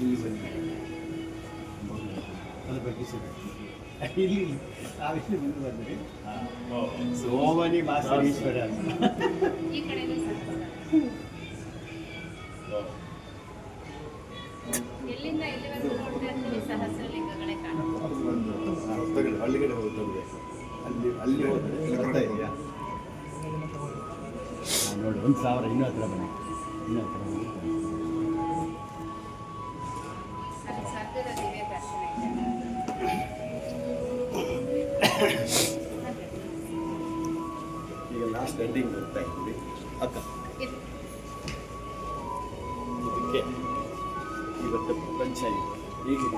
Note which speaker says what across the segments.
Speaker 1: ಇಲ್ಲಿ ಬನ್ನಿ ಅದ್ರ ಬಗ್ಗೆ ಸಿಗುತ್ತೆ ಇಲ್ಲಿ ಇಲ್ಲಿ ನಾವಿಲ್ಲಿ ಮುಂದೆ ಬಂದ್ರಿ ಸೋಮನಿ ಮಾಸರೀಶ್ವರ ಹಳ್ಳಿಗಡೆ ಹೋಗ್ತದೆ. ಅಲ್ಲಿ ಅಲ್ಲಿ ಹೋದ್ರೆ ಬರ್ತಾ ಇದೆಯಾ? ನೋಡಿ ಒಂದು ಸಾವಿರ ಇನ್ನೂ ಹತ್ರ ಬನ್ನಿ. ಇನ್ನೂ ಹತ್ರ ಈಗ ಲಾಸ್ಟ್ ಎಂಡಿಂಗ್ ಅಕ್ಕ. ಇದಕ್ಕೆ ಇವತ್ತು ಪ್ರಪಂಚ ಇದೆ ಹೇಗೆ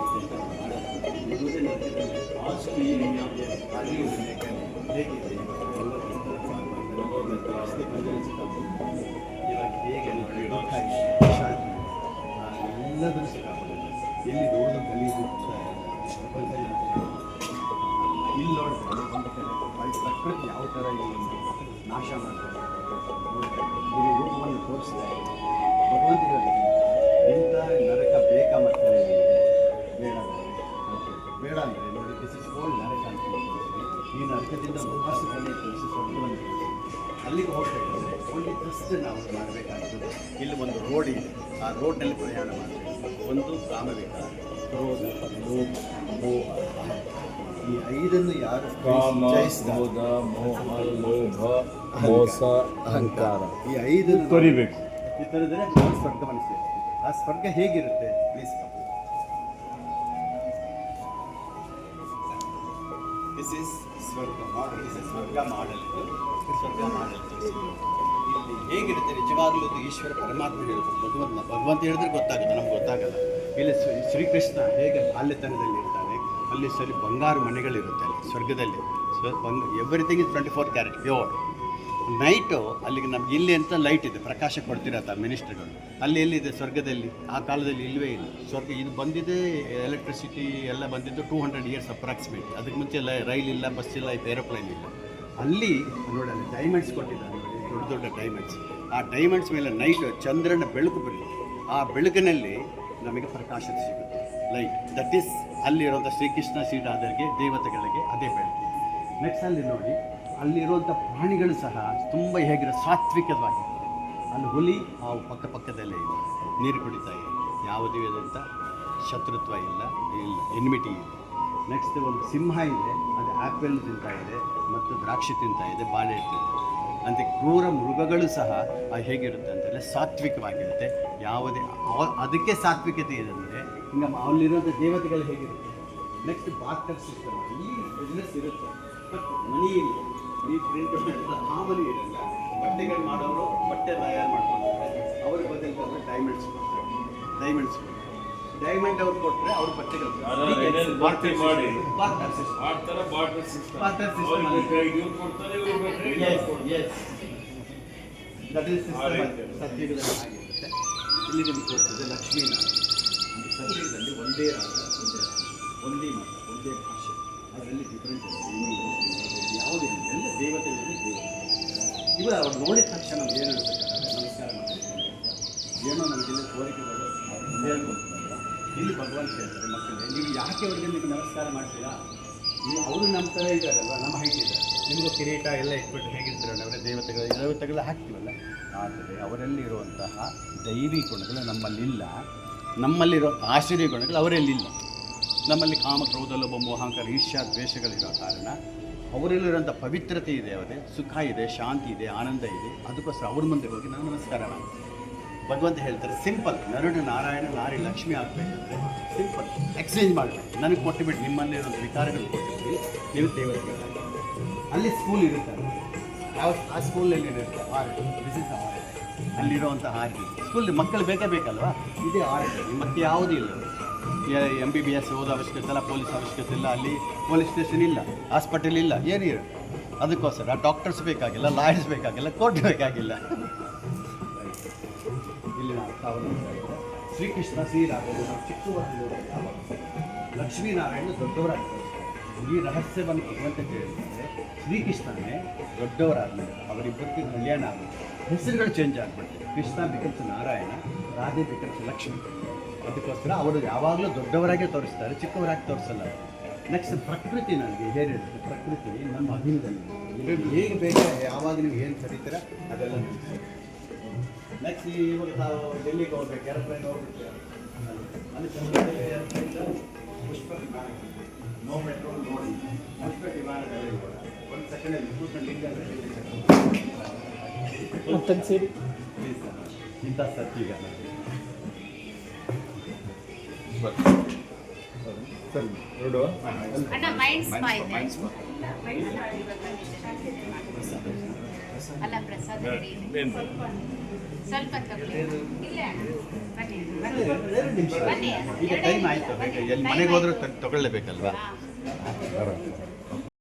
Speaker 1: ಎಲ್ಲದನ್ನು ಸಿಕ್ಕಾಪಟ್ಟಿದೆ ಎಲ್ಲಿ ನೋಡೋದು ಗಲೀಜು ಪ್ರಪಂಚದಲ್ಲಿ ಇಲ್ಲಿ ನೋಡಿದ್ರೆ ಒಂದು ಪ್ರಕೃತಿ ಯಾವ ಥರ ಇಲ್ಲಿ ನಾಶ ಮಾಡ್ತಾರೆ. ಇಲ್ಲಿ ರೂಪವನ್ನು ತೋರಿಸ್ತಾರೆ. ಭಗವಂತನಿಗೆ ಇಂಥ ನರಕ ಬೇಕಾ ಮಾಡ್ತಾರೆ ಬೇಡ ಬೇಡ ಅಂದರೆ ನೋಡಿ ದಿಸ್ ಇಸ್ ಓಲ್ಡ್ ನರಕ ಅಂತ. ಈ ನರಕದಿಂದ ಮುಖಾಸದಲ್ಲಿ ತೋರಿಸಿ ಸ್ವರ್ಗವನ್ನು ತೋರಿಸಿ. ಅಲ್ಲಿಗೆ ಹೋಗ್ಬೇಕಾದ್ರೆ ಓನ್ಲಿ ಜಸ್ಟ್ ನಾವು ಮಾಡಬೇಕಾಗ್ತದೆ. ಇಲ್ಲಿ ಒಂದು ರೋಡ್ ಇದೆ. ಆ ರೋಡ್ನಲ್ಲಿ ಪ್ರಯಾಣ ಮಾಡಬೇಕು. ಒಂದು ಕಾಮವೇಗ ಕ್ರೋಧ ಲೋಭ ಮೋಹ. ಈ ಐದನ್ನು ಯಾರು
Speaker 2: ಕಾಮ ಕ್ರೋಧ ಮೋಹ ಲೋಭ ಮೋಸ ಅಹಂಕಾರ.
Speaker 1: ಈ ಐದನ್ನು
Speaker 2: ತೊರಿಬೇಕು.
Speaker 1: ಈ ಥರದ್ರೆ ಸ್ವರ್ಗ ಮನಸ್ಸಿದೆ ಆ ಸ್ವರ್ಗ ಹೇಗಿರುತ್ತೆ? ಪ್ಲೀಸ್ ದಿಸ್ ಇಸ್ ಸ್ವರ್ಗ ಮಾಡಲ್ ಇಸ್ ಸ್ವರ್ಗ ಮಾಡಲ್ ಸ್ವರ್ಗ ಮಾಡಲ್ ಇಲ್ಲಿ ಹೇಗಿರುತ್ತೆ? ನಿಜವಾಗ್ಲೂ ಇದು ಈಶ್ವರ ಪರಮಾತ್ಮ ಹೇಳ್ಬೋದು ಭಗವಂತ ಭಗವಂತ ಹೇಳಿದ್ರೆ ಗೊತ್ತಾಗುತ್ತೆ ನಮ್ಗೆ ಗೊತ್ತಾಗಲ್ಲ. ಇಲ್ಲಿ ಶ್ರೀ- ಶ್ರೀಕೃಷ್ಣ ಹೇಗೆ ಬಾಲ್ಯತನದಲ್ಲಿ ಅಲ್ಲಿ ಸರಿ ಬಂಗಾರ ಮನೆಗಳಿರುತ್ತೆ ಅಲ್ಲಿ, ಸ್ವರ್ಗದಲ್ಲಿ. ಸ್ವ ಬಂಗ everything is twenty four carat pure night ಅಲ್ಲಿಗೆ ನಮ್ಗೆ ಇಲ್ಲಿ ಅಂತ ಲೈಟ್ ಇದೆ, ಪ್ರಕಾಶ ಕೊಡ್ತಿರತ್ತ ಮಿನಿಸ್ಟ್ರಿಗಳು ಅಲ್ಲಿ ಎಲ್ಲಿದೆ? ಸ್ವರ್ಗದಲ್ಲಿ. ಆ ಕಾಲದಲ್ಲಿ ಇಲ್ಲವೇ ಇಲ್ಲ. ಸ್ವರ್ಗ, ಇದು ಬಂದಿದೆ ಎಲೆಕ್ಟ್ರಿಸಿಟಿ ಎಲ್ಲ ಬಂದಿದ್ದು ಟೂ ಹಂಡ್ರೆಡ್ ಇಯರ್ಸ್ ಅಪ್ರಾಕ್ಸಿಮೇಟ್ ಅದಕ್ಕೆ ಮುಂಚೆ ಎಲ್ಲ ರೈಲ್ ಇಲ್ಲ ಬಸ್ ಇಲ್ಲ ಏರೋಪ್ಲೇನ್ ಇಲ್ಲ. ಅಲ್ಲಿ, ನೋಡಿ ಡೈಮಂಡ್ಸ್ ಕೊಟ್ಟಿದ್ದಾರೆ ದೊಡ್ಡ ದೊಡ್ಡ ಡೈಮಂಡ್ಸ್ ಆ ಡೈಮಂಡ್ಸ್ ಮೇಲೆ ನೈಟ್ ಚಂದ್ರನ ಬೆಳಕು ಬರುತ್ತೆ ಆ ಬೆಳಕಿನಲ್ಲಿ ನಮಗೆ ಪ್ರಕಾಶ ಸಿಗುತ್ತೆ. ಲೈಟ್ ದಟ್ ಈಸ್ ಅಲ್ಲಿರುವಂಥ ಶ್ರೀಕೃಷ್ಣ ಶ್ರೀರಾಧರಿಗೆ, ದೇವತೆಗಳಿಗೆ ಅದೇ ಬೆಳಕು ನೆಕ್ಸ್ಟ್ ಅಲ್ಲಿ ನೋಡಿ, ಅಲ್ಲಿರುವಂಥ ಪ್ರಾಣಿಗಳು ಸಹ ತುಂಬ ಹೇಗಿರೋ ಸಾತ್ವಿಕವಾಗಿರ್ತದೆ ಅಲ್ಲಿ ಹುಲಿ ಆ ಪಕ್ಕ ಪಕ್ಕದಲ್ಲೇ ಇದೆ. ನೀರು ಕುಡಿತಾ ಇದೆ. ಯಾವುದೇ ವಿಧಂಥ ಶತ್ರುತ್ವ ಇಲ್ಲ ಇಲ್ಲ ಎನ್ಮಿಟಿ ಇಲ್ಲ. ನೆಕ್ಸ್ಟ್ ಒಂದು ಸಿಂಹ ಇದೆ, ಅದು ಆ್ಯಪಲ್ ತಿಂತಾ ಇದೆ ಮತ್ತು ದ್ರಾಕ್ಷಿ ತಿಂತಾ ಇದೆ, ಬಾಳೆ ತಿಂತಾ ಅಂತೆ ಕ್ರೂರ ಮೃಗಗಳು ಸಹ ಹೇಗಿರುತ್ತೆ ಅಂತಂದರೆ ಸಾತ್ವಿಕವಾಗಿರುತ್ತೆ. ಯಾವುದೇ ಅದಕ್ಕೆ ಸಾತ್ವಿಕತೆ ಇದೆ ಅಂದರೆ ಹಿಂಗೆ ಅಲ್ಲಿರುವಂಥ ದೇವತೆಗಳು ಹೇಗಿರುತ್ತೆ? ನೆಕ್ಸ್ಟ್ ಬಾಕ್ಟರ್ ಸಿಸ್ಟಮ್ ಈ ಬಿಸ್ನೆಸ್ ಇರುತ್ತೆ. ಬಟ್ ಮನಿ ಇಲ್ಲ ಈ ಪ್ರಿಂಟ್ ಮನಿ ಇರಲ್ಲ. ಬಟ್ಟೆಗಳು ಮಾಡೋರು ಬಟ್ಟೆ ತಯಾರು ಮಾಡ್ಕೊಳ್ತಾರೆ ಅವ್ರಿಗೆ ಬದಲಿಗೆ ಡೈಮಂಡ್ಸ್ ಡೈಮಂಡ್ಸ್ ಡೈಮಂಡ್ ಅವ್ರು ಕೊಟ್ಟರೆ ಅವ್ರು
Speaker 2: ಲಕ್ಷ್ಮೀ ಮಾಡಿ.
Speaker 1: ಸಿಸ್ಟಮ್
Speaker 2: ಮಾಡ್ತಾರ ಬಾಟಲ್ ಸಿಸ್ಟಮ್. ಇವ್ರು ಕೊಡ್ತಾರೆ ಇವ್ರು ಎಸ್ ಕೊಡ್ತಾರೆ.
Speaker 1: ದಟ್
Speaker 2: ರೀತಿ.
Speaker 1: ಸತ್ಯಗಳಲ್ಲಿ ಆಗಿರುತ್ತೆ ಇಲ್ಲಿ ನಿಮ್ಗೆ ತೋರಿಸ್ತದೆ ಲಕ್ಷ್ಮೀನಾರಾಯಣ ಒಂದು ಒಂದೇ ರಾಗ ಒಂದೇ ರಾಗ ಒಂದೇ ಮಾತು ಒಂದೇ ಭಾಷೆ. ಅದರಲ್ಲಿ ಡಿಫ್ರೆಂಟ್ ಯಾವುದೇ ಎಲ್ಲ ದೇವತೆಗಳಲ್ಲಿ ದೇವತೆ. ಇವ ಅವ್ರು ನೋಡಿದ ತಕ್ಷಣ ಏನು ಅಂದ್ರೆ ನಮಸ್ಕಾರ ಮಾಡಿ ಏನೋ ನಮಗೆಲ್ಲ ಕೋರಿಕೆಗಳು. ಹೇಳ್ಬೋದು ಹೇಳ್ಕೊಡ್ತಾರೆ ಇಲ್ಲಿ ಭಗವಂತ ಹೇಳ್ತಾರೆ ಮಕ್ಕಳೇ ನೀವು ಯಾಕೆ ಅವರಿಗೆ ನೀವು ನಮಸ್ಕಾರ ಮಾಡ್ತೀರಾ? ನೀವು ಅವರು ನಮ್ಮ ಥರ ಇದ್ದಾರಲ್ಲ ನಮ್ಮ ಹೈಟ್ ಇದ್ದಾರೆ. ನಿಮಗೂ ಕಿರೀಟ ಎಲ್ಲ ಇಟ್ಬಿಟ್ಟು ಹೇಗಿರ್ತಾರಲ್ಲ ಅವರೇ ದೇವತೆಗಳು ದೇವತೆಗಳು ಹಾಕ್ತೀವಲ್ಲ? ಆದರೆ ಅವರಲ್ಲಿರುವಂತಹ ದೈವಿ ಗುಣಗಳು ನಮ್ಮಲ್ಲಿಲ್ಲ. ನಮ್ಮಲ್ಲಿರೋ ಆಶ್ಚರ್ಯ ಗುಣಗಳು ಅವರಲ್ಲಿಲ್ಲ ನಮ್ಮಲ್ಲಿ ಕಾಮ ಕ್ರೋಧ ಮೋಹಾಂಕರ ಈರ್ಷ್ಯ ದ್ವೇಷಗಳಿರೋ ಕಾರಣ ಅವರಲ್ಲಿರುವಂಥ ಪವಿತ್ರತೆ ಇದೆ ಅವರೇ ಸುಖ ಇದೆ ಶಾಂತಿ ಇದೆ ಆನಂದ ಇದೆ. ಅದಕ್ಕೋಸ್ಕರ ಅವ್ರ ಮುಂದೆ ಹೋಗಿ ನಾನು ನಮಸ್ಕಾರ ಮಾಡ್ತೀವಿ. ಭಗವಂತ ಹೇಳ್ತಾರೆ ಸಿಂಪಲ್ ನರಡು ನಾರಾಯಣ, ನಾರಿ ಲಕ್ಷ್ಮಿ ಆಗಬೇಕಂದ್ರೆ ಸಿಂಪಲ್ ಎಕ್ಸ್ಚೇಂಜ್ ಮಾಡಬೇಕು. ನನಗೆ ಕೊಟ್ಟುಬಿಟ್ಟು ನಿಮ್ಮಲ್ಲಿರೋ ವಿಕಾರಗಳು ಕೊಟ್ಟಿದ್ವಿ ನೀವು ದೇವರಿಗೆ ಅಲ್ಲಿ ಸ್ಕೂಲ್ ಇರುತ್ತೆ. ಯಾವ ಆ ಸ್ಕೂಲಲ್ಲಿ ಇರುತ್ತೆ. ಆರ್ಟ್ ಬಿಸಿನೆಸ್ ಆರ್ಟ್ ಅಲ್ಲಿರುವಂಥ ಆರ್ಟ್ ಸ್ಕೂಲ್ ಮಕ್ಕಳು ಬೇಕೇ ಬೇಕಲ್ವಾ? ಇದೇ ಆರ್ಟ್ ಮತ್ತೆ ಯಾವುದೂ ಇಲ್ಲ. ಎಂ ಬಿ ಬಿ ಎಸ್ ಓದೋ ಅವಶ್ಯಕತೆ ಇಲ್ಲ, ಪೊಲೀಸ್ ಅವಶ್ಯಕತೆ ಇಲ್ಲ, ಅಲ್ಲಿ ಪೊಲೀಸ್ ಸ್ಟೇಷನ್ ಇಲ್ಲ, ಹಾಸ್ಪಿಟಲ್ ಇಲ್ಲ ಏನಿಲ್ಲ ಅದಕ್ಕೋಸ್ಕರ ಡಾಕ್ಟರ್ಸ್ ಬೇಕಾಗಿಲ್ಲ ಲಾಯರ್ಸ್ ಬೇಕಾಗಿಲ್ಲ ಕೋರ್ಟ್ ಬೇಕಾಗಿಲ್ಲ. ಇಲ್ಲಿ ನಾವು ತಾವು ಶ್ರೀಕೃಷ್ಣ ನಾವು ಚಿಕ್ಕವರಾಗಿರುವಾಗ ಲಕ್ಷ್ಮೀನಾರಾಯಣ ದೊಡ್ಡವರಾಗ್ತಾರೆ ಈ ರಹಸ್ಯವನ್ನು ಭಗವಂತ ಕೇಳಿದ್ರೆ ಶ್ರೀಕೃಷ್ಣನೇ ದೊಡ್ಡವರಾದ್ಮೇಲೆ ಅವರಿಬ್ಬರಿಗೆ ಕಲ್ಯಾಣ ಆಗುತ್ತೆ. ಹೆಸರುಗಳು ಚೇಂಜ್ ಆಗ್ಬಿಡುತ್ತೆ. ಕೃಷ್ಣ ಬಿಕಲ್ಸ್ ನಾರಾಯಣ, ರಾಧೆ ಬಿಕಲ್ಸ್ ಲಕ್ಷ್ಮಿ. ಅದಕ್ಕೋಸ್ಕರ ಅವರು ಯಾವಾಗಲೂ ದೊಡ್ಡವರಾಗೆ ತೋರಿಸ್ತಾರೆ, ಚಿಕ್ಕವರಾಗಿ ತೋರಿಸಲ್ಲ. ನೆಕ್ಸ್ಟ್ ಪ್ರಕೃತಿ ನನಗೆ ಹೇಳಿರುತ್ತೆ ಪ್ರಕೃತಿ ನಮ್ಮ ಅಧೀನದಲ್ಲಿ ಹೇಗೆ ಬೇಕು, ಯಾವಾಗ ನೀವು ಏನು ಕರೀತೀರ ಅದೆಲ್ಲ ನೆಕ್ಸ್ಟ್ ಇವಾಗ ನಾವು ಡೆಲ್ಲಿಗೆ ಹೋಗ್ಬೇಕು ಏರೋಪ್ಲೇನ್ ಹೋಗ್ಬಿಟ್ಟು. ಅಲ್ಲಿ ಚಂದ್ರದಲ್ಲಿ airplane ಪುಷ್ಪ ವಿಮಾನ ನೋ ಪೆಟ್ರೋಲ್ ನೋಡಿ. ಪುಷ್ಪ ವಿಮಾನದಲ್ಲಿ ಒಂದು ಸೆಕೆಂಡಲ್ಲಿ ಕೂತ್ಕೊಂಡು ಪ್ಲೀಸ್
Speaker 2: ಸೇರಿ
Speaker 1: ಇಂಥ ಸತ್ತೀಗ
Speaker 3: ಸರಿ ರೋಡ್
Speaker 4: ಅಣ್ಣ ಮೈಂಡ್ ಇದೆ. ಅಲ್ಲ ಪ್ರಸಾದ ಸ್ವಲ್ಪ ಇದೆ ಸ್ವಲ್ಪ ತಗೊಳ್ಳಿ ಇಲ್ಲೇ ಬನ್ನಿ ಬನ್ನಿ.
Speaker 1: ಈಗ ಟೈಮ್ ಆಯ್ತು. ಮನೆಗೆ ಹೋದ್ರೆ ತಗೊಳ್ಳೇಬೇಕಲ್ವಾ.